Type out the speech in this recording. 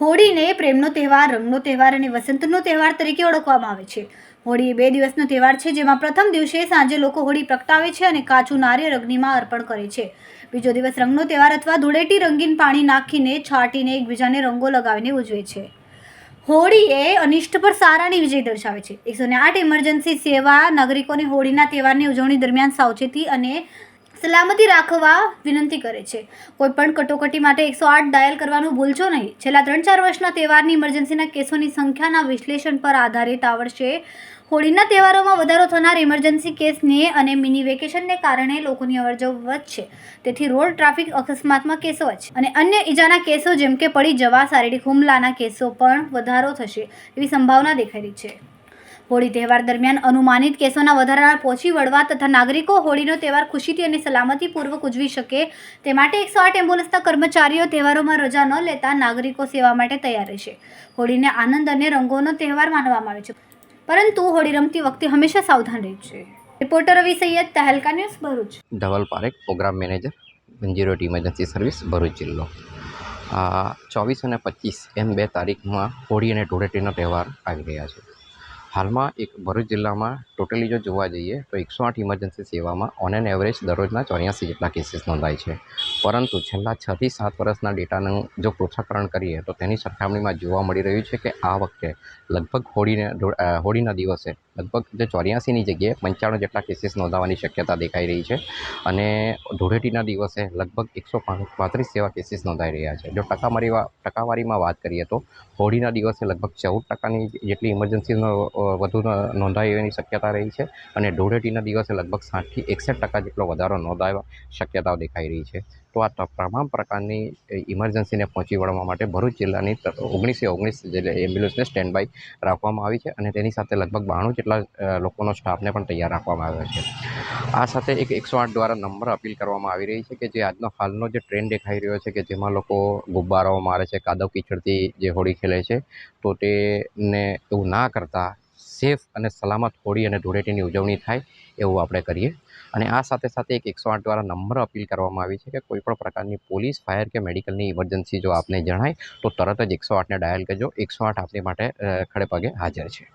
હોળીને પ્રેમનો તહેવાર, રંગનો તહેવાર અને વસંતનો તહેવાર તરીકે ઓળખવામાં આવે છે. હોળી એ બે દિવસનો તહેવાર છે જેમાં પ્રથમ દિવસે સાંજે લોકો હોળી પ્રગટાવે છે અને કાચું નારિયેળ અગ્નિમાં અર્પણ કરે છે. બીજો દિવસ રંગનો તહેવાર અથવા ધૂળેટી રંગીન પાણી નાખીને છાંટીને એકબીજાને રંગો લગાવીને ઉજવે છે. હોળી એ અનિષ્ટ પર સારાની વિજય દર્શાવે છે. એકસો ને આઠ ઇમરજન્સી સેવા નાગરિકોને હોળીના તહેવારની ઉજવણી દરમિયાન સાવચેતી અને સલામતી રાખવા વિનંતી કરે છે. કોઈપણ કટોકટી માટે એકસો આઠ ડાયલ કરવાનું ભૂલશો નહીં. છેલ્લા ત્રણ ચાર વર્ષના તહેવારની ઇમરજન્સીના કેસોની સંખ્યાના વિશ્લેષણ પર આધારિત આ વર્ષે હોળીના તહેવારોમાં વધારો થનાર ઇમરજન્સી કેસને અને મિની વેકેશનને કારણે લોકોની અવરજવ વધશે. તેથી રોડ ટ્રાફિક અકસ્માતમાં કેસો વધશે. અને અન્ય ઈજાના કેસો જેમ કે પડી જવા, શારીરિક હુમલાના કેસો પણ વધારો થશે એવી સંભાવના દેખાઈ રહી છે. હોળી તહેવાર દરમિયાન અનુમાનિત કેસોના વધારા પહોંચી વળવા તથા નાગરિકો હોળીનો તહેવાર ખુશીથી અને સલામતીપૂર્વક ઉજવી શકે તે માટે એકસો આઠ એમ્બ્યુલન્સના કર્મચારીઓ તહેવારોમાં રજા ન લેતા નાગરિકો સેવા માટે તૈયાર રહેશે હોળીને આનંદ અને રંગોનો તહેવાર માનવામાં આવે છે. પરંતુ હોળી રમતી વખતે હંમેશા સાવધાન રહેવું છે. Reporter Ravi Saiyed, Tehelka news Bharuch. Dhaval Parekh, program manager, one emergency service, Bharuch જિલ્લો. ચોવીસ અને પચીસ એમ બે તારીખમાં હોળી અને ધૂળેટીનો તહેવાર આવી રહ્યા છે. હાલમાં એક ભરૂચ જિલ્લામાં ટોટલી જો જોવા જઈએ તો એકસો આઠ ઇમરજન્સી સેવામાં ઓન એન એવરેજ દરરોજના ચોર્યાસી જેટલા કેસીસ નોંધાય છે. પરંતુ છેલ્લા છથી સાત વર્ષના ડેટાનું જો પૃથ્થકરણ કરીએ તો તેની સરખામણીમાં જોવા મળી રહ્યું છે કે આ વખતે લગભગ હોળીને હોળીના દિવસે લગભગ જે ચોર્યાસીની જગ્યાએ પંચાણું જેટલા કેસીસ નોંધાવાની શક્યતા દેખાઈ રહી છે અને ધૂળેટીના દિવસે લગભગ એકસો પાંત્રીસ જેવા કેસીસ નોંધાઈ રહ્યા છે. જો ટકાવારી ટકાવારીમાં વાત કરીએ તો હોળીના દિવસે લગભગ ચૌદ ટકાની જેટલી ઇમરજન્સીનો વધુ નોંધાય એની શક્યતા રહી છે અને ધૂળેટીના દિવસે લગભગ સાઠથી એકસઠ ટકા જેટલો વધારો નોંધાવા શક્યતાઓ દેખાઈ રહી છે. તો આ તમામ પ્રકારની ઇમરજન્સીને પહોંચી વળવા માટે ભરૂચ જિલ્લાની ઓગણીસે ઓગણીસ એમ્બ્યુલન્સને સ્ટેન્ડ બાય રાખવામાં આવી છે અને તેની સાથે લગભગ બાણું જેટલા લોકોનો સ્ટાફને પણ તૈયાર રાખવામાં આવ્યો છે. આ સાથે એક એકસો આઠ દ્વારા નંબર અપીલ કરવામાં આવી રહી છે કે જે આજનો હાલનો જે ટ્રેન્ડ દેખાઈ રહ્યો છે કે જેમાં લોકો ગુબ્બારાઓ મારે છે, કાદવ કીચડથી જે હોળી ખેલે છે, તો તેને એવું ના કરતાં સેફ અને સલામત હોળી અને ધૂળેટીની ઉજવણી થાય એવું આપણે કરીએ. અને આ સાથે સાથે એક એકસો આઠ દ્વારા નંબર અપીલ કરવામાં આવી છે કે કોઈપણ પ્રકારની પોલીસ, ફાયર કે મેડિકલની ઇમરજન્સી જો આપને જણાય, તો તરત જ એકસો આઠને ડાયલ કરજો. એકસો આઠ આપણી માટે ખડેપગે હાજર છે.